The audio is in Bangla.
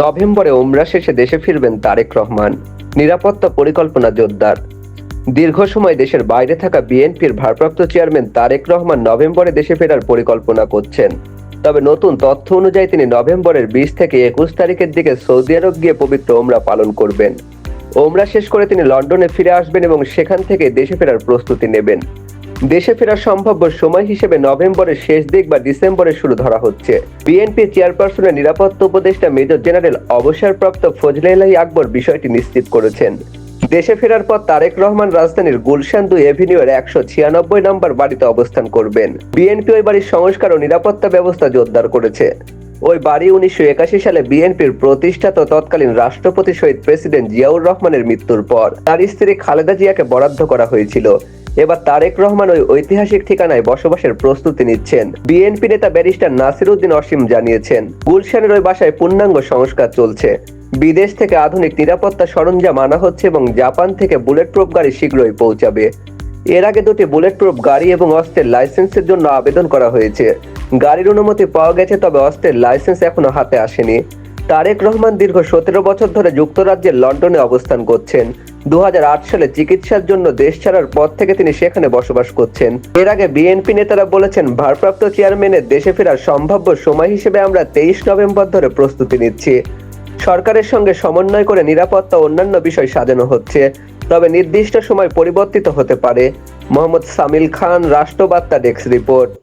নভেম্বরে ওমরা শেষে দেশে ফিরবেন তারেক রহমান। নিরাপত্তা পরিকল্পনা জোরদার। দীর্ঘ সময় দেশের বাইরে থাকা বিএনপির ভারপ্রাপ্ত চেয়ারম্যান তারেক রহমান নভেম্বরে দেশে ফেরার পরিকল্পনা করছেন। তবে নতুন তথ্য অনুযায়ী তিনি নভেম্বরের বিশ থেকে একুশ তারিখের দিকে সৌদি আরব গিয়ে পবিত্র ওমরা পালন করবেন। ওমরা শেষ করে তিনি লন্ডনে ফিরে আসবেন এবং সেখান থেকে দেশে ফেরার প্রস্তুতি নেবেন। দেশে ফেরার সম্ভাব্য সময় হিসেবে নভেম্বরের শেষ দিক বা ডিসেম্বরের শুরু ধরা হচ্ছে। বিএনপি চেয়ারপারসনের নিরাপত্তা উপদেষ্টা মেজর জেনারেল অবসরপ্রাপ্ত ফজলে ইলাহি আকবর বিষয়টি নিশ্চিত করেছেন। দেশে ফেরার পর তারেক রহমান রাজধানীর গুলশান দুই এভিনিউয়ের একশো ছিয়ানব্বই নম্বর বাড়িতে অবস্থান করবেন। বিএনপি ওই বাড়ির সংস্কার ও নিরাপত্তা ব্যবস্থা জোরদার করেছে। ওই বাড়ি উনিশশো একাশি সালে বিএনপির প্রতিষ্ঠাতা তৎকালীন রাষ্ট্রপতি শহীদ প্রেসিডেন্ট জিয়াউর রহমানের মৃত্যুর পর। তার স্ত্রী খালেদা জিয়াকে বরাদ্দ করা হয়েছিল। এবার তারেক রহমান ওই ঐতিহাসিক ঠিকানায় বসবাসের প্রস্তুতি নিচ্ছেন। বিএনপি নেতা ব্যারিস্টার নাসির উদ্দিন অসীম জানিয়েছেন, গুলশানের ওই বাসায় পূর্ণাঙ্গ সংস্কার চলছে। বিদেশ থেকে আধুনিক নিরাপত্তা সরঞ্জাম আনা হচ্ছে এবং জাপান থেকে বুলেট প্রুফ গাড়ি শীঘ্রই পৌঁছাবে। এর আগে দুটি বুলেট প্রুফ গাড়ি এবং অস্ত্রের লাইসেন্সের জন্য আবেদন করা হয়েছে। গাড়ির অনুমতি পাওয়া গেছে, তবে অস্ত্রের লাইসেন্স এখনও হাতে আসেনি। তারেক রহমান দীর্ঘ সতেরো বছর ধরে যুক্তরাজ্যের লন্ডনে অবস্থান করছেন। দু হাজার আট সালে চিকিৎসার জন্য দেশ ছাড়ার পর থেকে তিনি সেখানে বসবাস করছেন। এর আগে বিএনপি নেতারা বলেছেন, ভারপ্রাপ্ত চেয়ারম্যানের দেশে ফেরার সম্ভাব্য সময় হিসেবে আমরা তেইশ নভেম্বর ধরে প্রস্তুতি নিচ্ছি। সরকারের সঙ্গে সমন্বয় করে নিরাপত্তা অন্যান্য বিষয় সাজানো হচ্ছে। তবে নির্দিষ্ট সময় পরিবর্তিত হতে পারে। মোহাম্মদ সামিল খান, রাষ্ট্রবার্তা ডেস্ক রিপোর্ট।